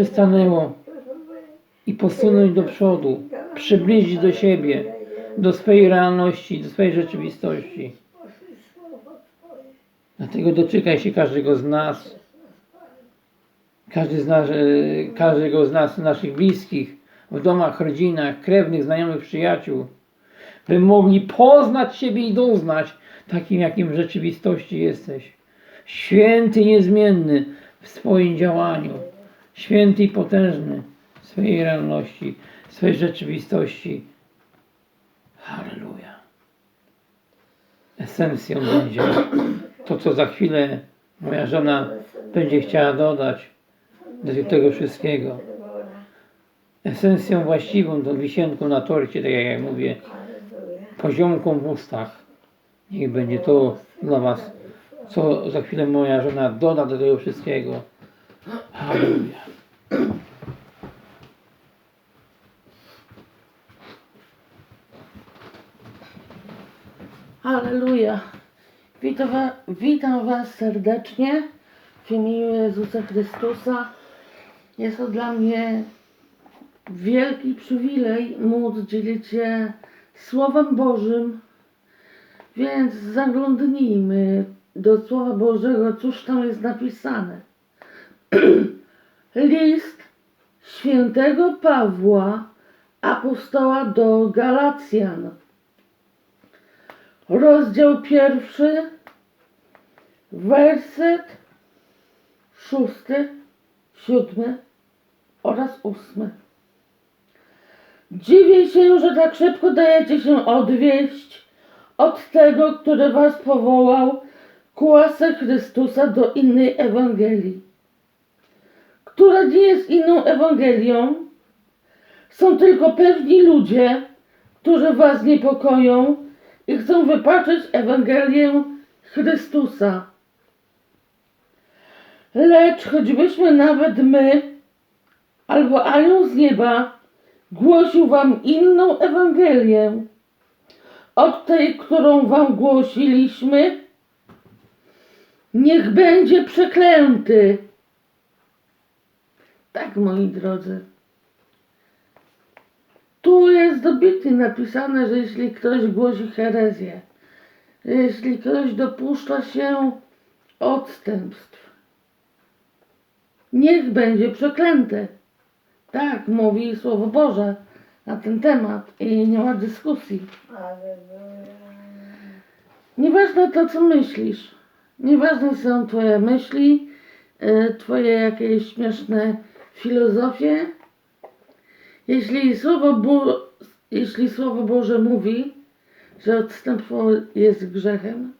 przystanęło i posunąć do przodu, przybliżyć do siebie, do swojej realności, do swojej rzeczywistości. Dlatego doczekaj się każdego z nas, każdy z nas, e, każdego z nas, naszych bliskich, w domach, rodzinach, krewnych, znajomych, przyjaciół, by mogli poznać siebie i doznać takim, jakim w rzeczywistości jesteś. Święty, niezmienny w swoim działaniu, święty i potężny w swojej realności, w swojej rzeczywistości. Halleluja. Esencją będzie to, co za chwilę moja żona będzie chciała dodać do tego wszystkiego. Esencją właściwą, tą wisienką na torcie, tak jak ja mówię, poziomką w ustach. Niech będzie to dla Was, co za chwilę moja żona doda do tego wszystkiego. Halleluja. Halleluja. Witam, witam Was serdecznie w imieniu Jezusa Chrystusa. Jest to dla mnie wielki przywilej móc dzielić się Słowem Bożym. Więc zaglądnijmy do Słowa Bożego, cóż tam jest napisane. List świętego Pawła, apostoła do Galacjan rozdział pierwszy, werset szósty, siódmy oraz ósmy. Dziwię się, że tak szybko dajecie się odwieść od tego, który was powołał ku łasce Chrystusa do innej Ewangelii, która nie jest inną Ewangelią. Są tylko pewni ludzie, którzy was niepokoją, i chcą wypaczyć Ewangelię Chrystusa. Lecz choćbyśmy nawet my, albo anioł z nieba, głosił wam inną Ewangelię od tej, którą wam głosiliśmy, niech będzie przeklęty. Tak, moi drodzy. Tu jest dobitnie napisane, że jeśli ktoś głosi herezję, jeśli ktoś dopuszcza się odstępstw, niech będzie przeklęty. Tak mówi Słowo Boże na ten temat i nie ma dyskusji. Nieważne to, co myślisz, nieważne są Twoje myśli, e, Twoje jakieś śmieszne filozofie, jeśli Słowo, Bo- jeśli Słowo Boże mówi, że odstępstwo jest grzechem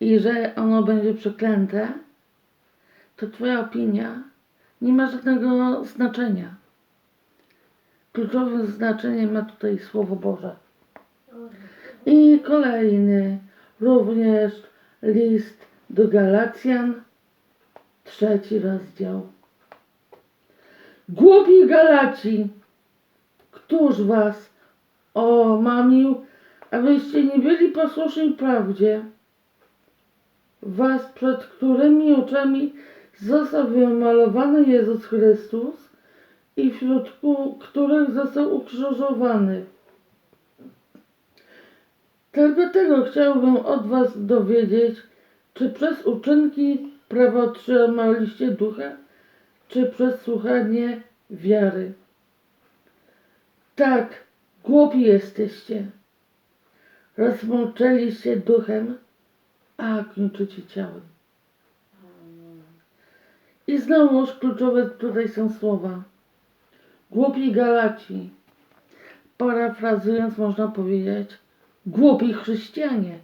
i że ono będzie przeklęte, to Twoja opinia nie ma żadnego znaczenia. Kluczowym znaczeniem ma tutaj Słowo Boże. I kolejny, również list do Galacjan, trzeci rozdział. Głupi Galaci, któż was omamił, abyście nie byli posłuszni prawdzie, was przed którymi oczami został wymalowany Jezus Chrystus i wśród których został ukrzyżowany. Tylko tego chciałbym od was dowiedzieć, czy przez uczynki prawa otrzymaliście ducha, czy przez słuchanie wiary. Tak, głupi jesteście. Rozmączyliście duchem, a kończycie ciałem. I znowuż kluczowe tutaj są słowa. Głupi Galaci. Parafrazując można powiedzieć, głupi chrześcijanie.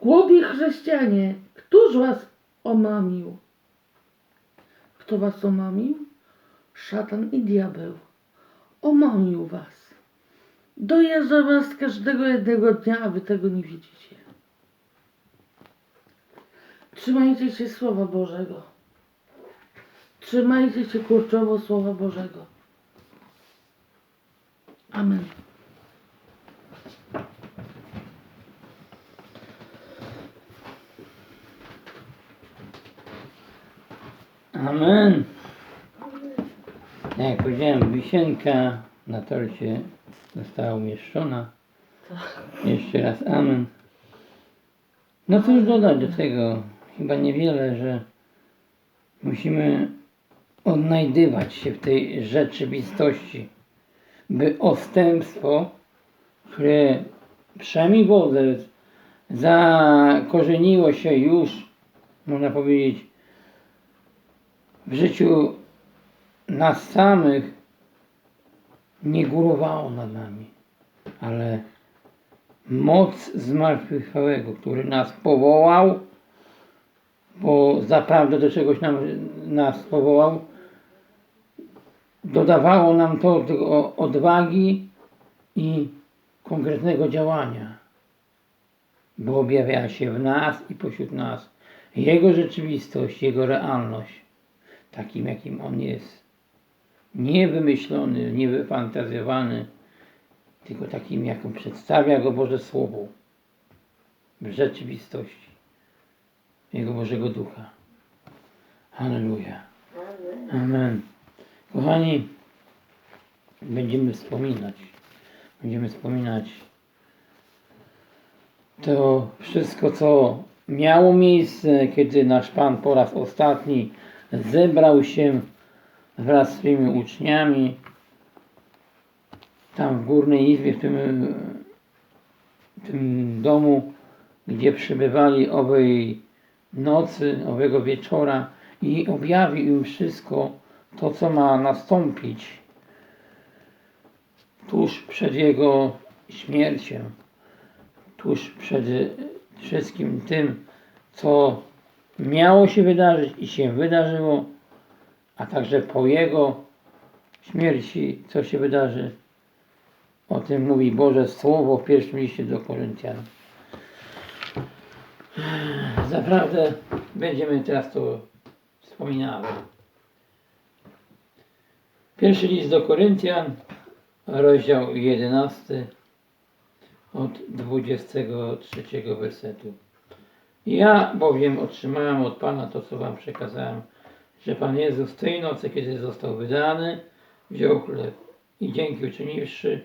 Głupi chrześcijanie, któż was omamił? Kto was omamił? Szatan i diabeł. Omamił was. Dojeżdża was każdego jednego dnia, a wy tego nie widzicie. Trzymajcie się Słowa Bożego. Trzymajcie się kurczowo Słowa Bożego. Amen. Amen. Tak Jak powiedziałem, wisienka na torcie została umieszczona. Jeszcze raz amen. No cóż dodać do tego? Chyba niewiele, że musimy odnajdywać się w tej rzeczywistości, by odstępstwo, które przynajmniej wodę zakorzeniło się już, można powiedzieć, w życiu nas samych nie górowało nad nami, ale moc zmartwychwstałego, który nas powołał, bo zaprawdę do czegoś nam, nas powołał, dodawało nam to odwagi i konkretnego działania, bo objawia się w nas i pośród nas Jego rzeczywistość, Jego realność, takim jakim On jest. Nie wymyślony, nie wyfantazjowany, tylko takim, jaką przedstawia Go Boże Słowo w rzeczywistości Jego Bożego Ducha. Halleluja. Amen. Kochani, będziemy wspominać, będziemy wspominać to wszystko, co miało miejsce, kiedy nasz Pan po raz ostatni zebrał się wraz z swymi uczniami tam w Górnej Izbie, w tym, w tym domu, gdzie przebywali owej nocy, owego wieczora i objawił im wszystko to, co ma nastąpić tuż przed Jego śmiercią, tuż przed wszystkim tym, co miało się wydarzyć i się wydarzyło, a także po Jego śmierci, co się wydarzy. O tym mówi Boże Słowo w pierwszym liście do Koryntian. Zaprawdę będziemy teraz to wspominały. Pierwszy list do Koryntian, rozdział 11, od 23 wersetu. Ja bowiem otrzymałem od Pana to, co Wam przekazałem, że Pan Jezus tej nocy, kiedy został wydany, wziął chleb i dzięki uczyniwszy,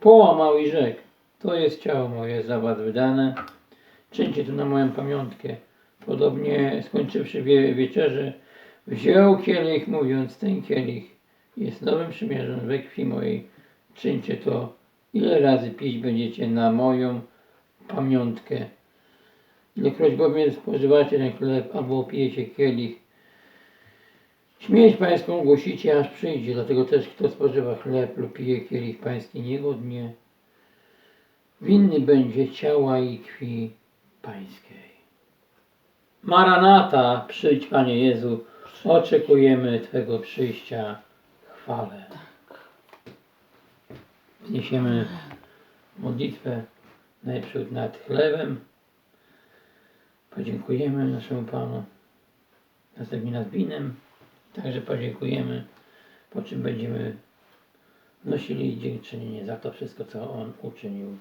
połamał i rzekł, to jest ciało moje za Was wydane, czyńcie to na moją pamiątkę. Podobnie skończywszy wie, wieczerzę, wziął kielich, mówiąc, ten kielich jest nowym przymierzem we krwi mojej. Czyńcie to, ile razy pić będziecie na moją pamiątkę. Ilekroć bowiem spożywacie ten chleb albo pijecie kielich, śmierć pańską głosicie, aż przyjdzie. Dlatego też kto spożywa chleb lub pije kielich pański niegodnie, winny będzie ciała i krwi pańskiej. Maranata, przyjdź Panie Jezu, oczekujemy Twego przyjścia chwale. Wniesiemy modlitwę najpierw nad chlebem. Podziękujemy naszemu Panu. Następnie nad winem. Także podziękujemy, po czym będziemy nosili dziękczynienie za to wszystko, co On uczynił.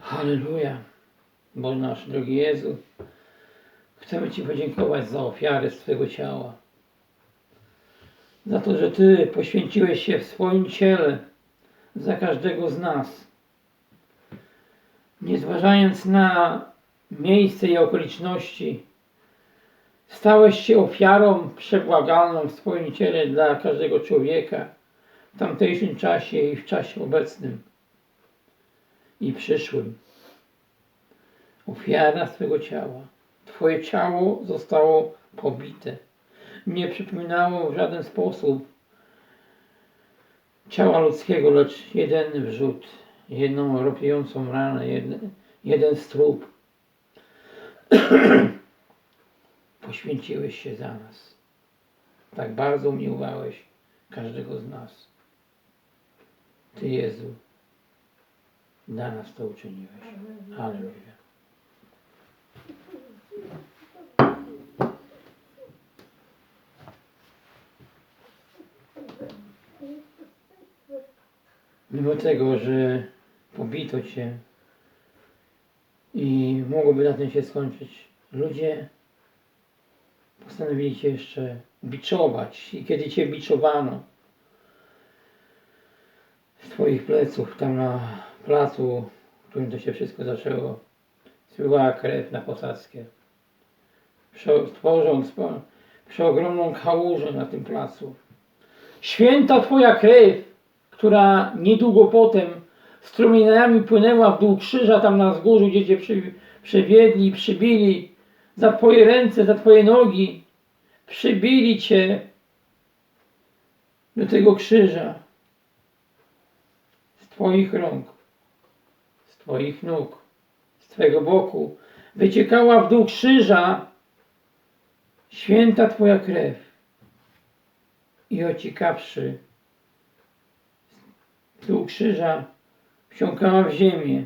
Halleluja. Boże nasz drogi Jezu, chcemy Ci podziękować za ofiarę swego ciała. Za to, że Ty poświęciłeś się w swoim ciele za każdego z nas. Nie zważając na miejsce i okoliczności, stałeś się ofiarą przebłagalną w swoim ciele dla każdego człowieka w tamtejszym czasie i w czasie obecnym i przyszłym. Ofiara swego ciała. Twoje ciało zostało pobite. Nie przypominało w żaden sposób ciała ludzkiego, lecz jeden wrzód, jedną ropiącą ranę, jeden, jeden strób. Poświęciłeś się za nas. Tak bardzo umiłowałeś każdego z nas. Ty, Jezu, dla nas to uczyniłeś. Halleluja. Mimo tego, że pobito Cię, I mogłoby na tym się skończyć. Ludzie postanowili Cię jeszcze biczować. I kiedy Cię biczowano z Twoich pleców, tam na placu, w którym to się wszystko zaczęło, spływała krew na posadzkę. Tworząc przeogromną kałużę na tym placu. Święta Twoja krew, która niedługo potem strumieniami płynęła w dół krzyża tam na wzgórzu, gdzie Cię przy, przywiedli, przybili za Twoje ręce, za Twoje nogi. Przybili Cię do tego krzyża z Twoich rąk, z Twoich nóg, z Twojego boku. Wyciekała w dół krzyża święta Twoja krew i ociekawszy dół krzyża wsiąkała w ziemię.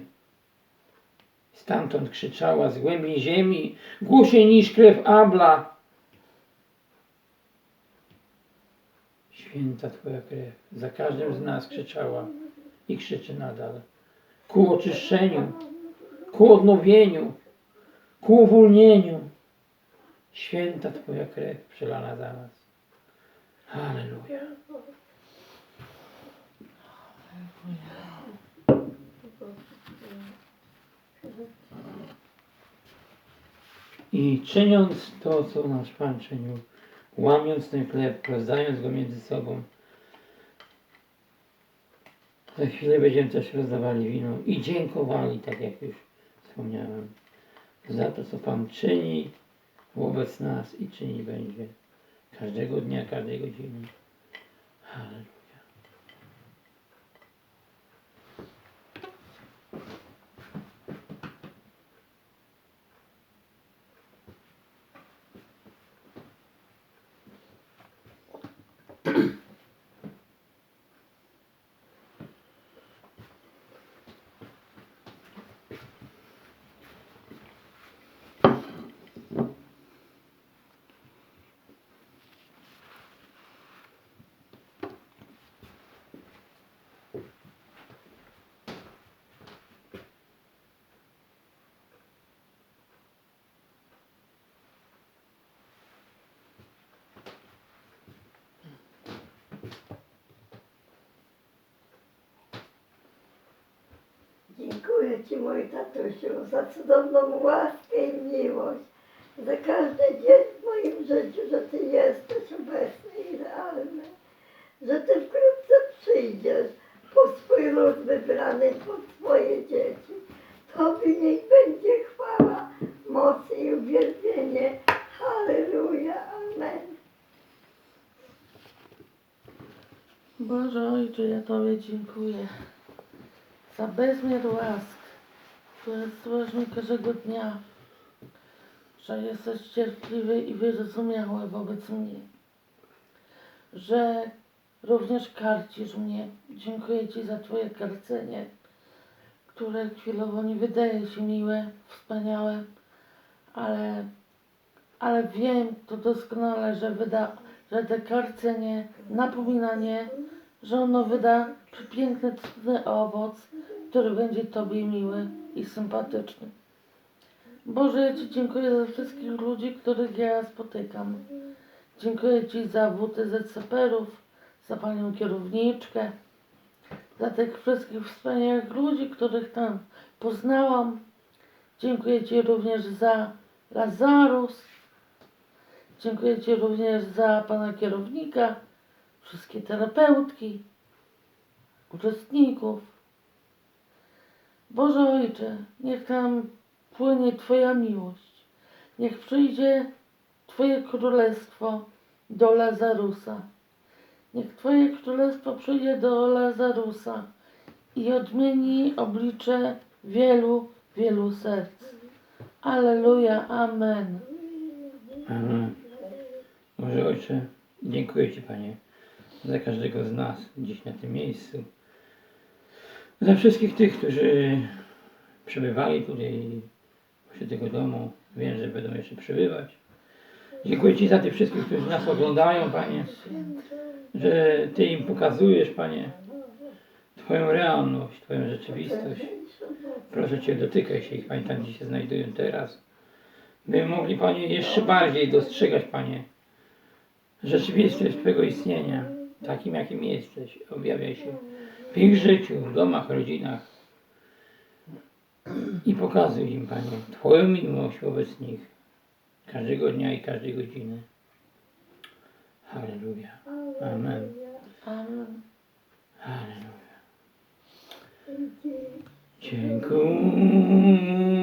Stamtąd krzyczała z głębi ziemi, głośniej niż krew Abla. Święta Twoja krew za każdym z nas krzyczała i krzyczy nadal. Ku oczyszczeniu, ku odnowieniu, ku uwolnieniu. Święta Twoja krew przelana za nas. Halleluja. I czyniąc to, co nasz Pan czynił, łamiąc ten chleb, rozdając go między sobą, za chwilę będziemy też rozdawali wino i dziękowali, tak jak już wspomniałem, za to, co Pan czyni wobec nas i czyni będzie każdego dnia, każdej godziny. Dziękuję Ci, mój tatusiu, za cudowną łaskę i miłość, za każdy dzień w moim życiu, że Ty jesteś obecny i realny, że Ty wkrótce przyjdziesz po swój lud wybrany, po swoje dzieci. Tobie niech będzie chwała, moc i uwielbienie. Halleluja, amen. Boże Ojcze, ja Tobie dziękuję za bezmiar łask, które stworzysz mi każdego dnia, że jesteś cierpliwy i wyrozumiały wobec mnie, że również karcisz mnie. Dziękuję Ci za Twoje karcenie, które chwilowo nie wydaje się miłe, wspaniałe, ale, ale wiem to doskonale, że wyda, że te karcenie, napominanie, że ono wyda przepiękny, cudny owoc, który będzie Tobie miły i sympatyczny. Boże, ja Ci dziękuję za wszystkich ludzi, których ja spotykam. Dziękuję Ci za WTZ-saperów, za Panią kierowniczkę, za tych wszystkich wspaniałych ludzi, których tam poznałam. Dziękuję Ci również za Lazarus. Dziękuję Ci również za Pana kierownika, wszystkie terapeutki, uczestników. Boże Ojcze, niech tam płynie Twoja miłość. Niech przyjdzie Twoje królestwo do Lazarusa. Niech Twoje królestwo przyjdzie do Lazarusa i odmieni oblicze wielu, wielu serc. Aleluja, amen. Amen. Może Ojcze, dziękuję Ci Panie za każdego z nas dziś na tym miejscu. Za wszystkich tych, którzy przebywali tutaj przy tego domu. Wiem, że będą jeszcze przebywać. Dziękuję Ci za tych wszystkich, którzy nas oglądają, Panie, że Ty im pokazujesz, Panie, Twoją realność, Twoją rzeczywistość. Proszę Cię, dotykaj się ich, Panie, tam gdzie się znajdują teraz. By mogli, Panie, jeszcze bardziej dostrzegać, Panie, rzeczywistość Twojego istnienia, takim jakim jesteś. Objawiaj się w ich życiu, w domach, rodzinach i pokazuj im, Panie, Twoją miłość wobec nich każdego dnia i każdej godziny. Halleluja. Amen. Amen. Halleluja. Dziękuję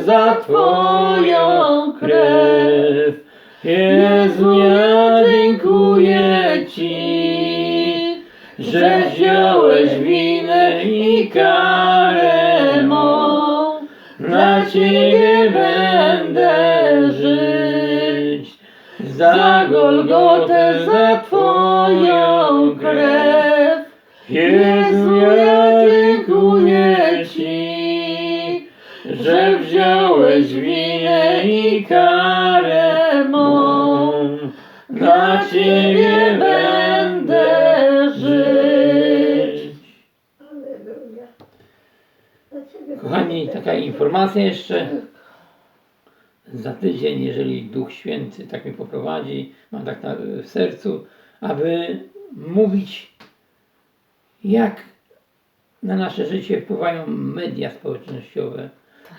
za Twoją krew. Jezu, ja dziękuję Ci, że wziąłeś winę i karę mą. Na Ciebie będę żyć. Za Golgotę, za Twoją krew. Jezu, ja i karę mą. Na Ciebie będę żyć. Dla Kochani, taka informacja jeszcze. Za tydzień, jeżeli Duch Święty tak mnie poprowadzi, mam tak na, w sercu, aby mówić, jak na nasze życie wpływają media społecznościowe.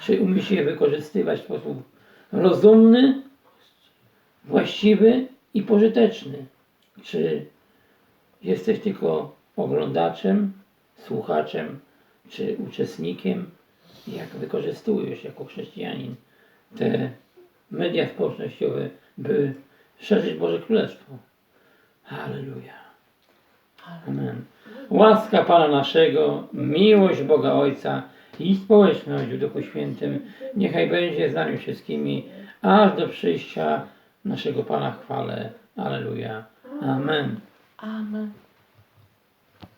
Czy umiesz je wykorzystywać w sposób rozumny, właściwy i pożyteczny. Czy jesteś tylko oglądaczem, słuchaczem, czy uczestnikiem, jak wykorzystujesz jako chrześcijanin te media społecznościowe, by szerzyć Boże Królestwo. Halleluja. Amen. Łaska Pana naszego, miłość Boga Ojca i społeczność w Duchu Świętym niechaj będzie z nami wszystkimi, aż do przyjścia naszego Pana chwale. Alleluja. Amen. Amen.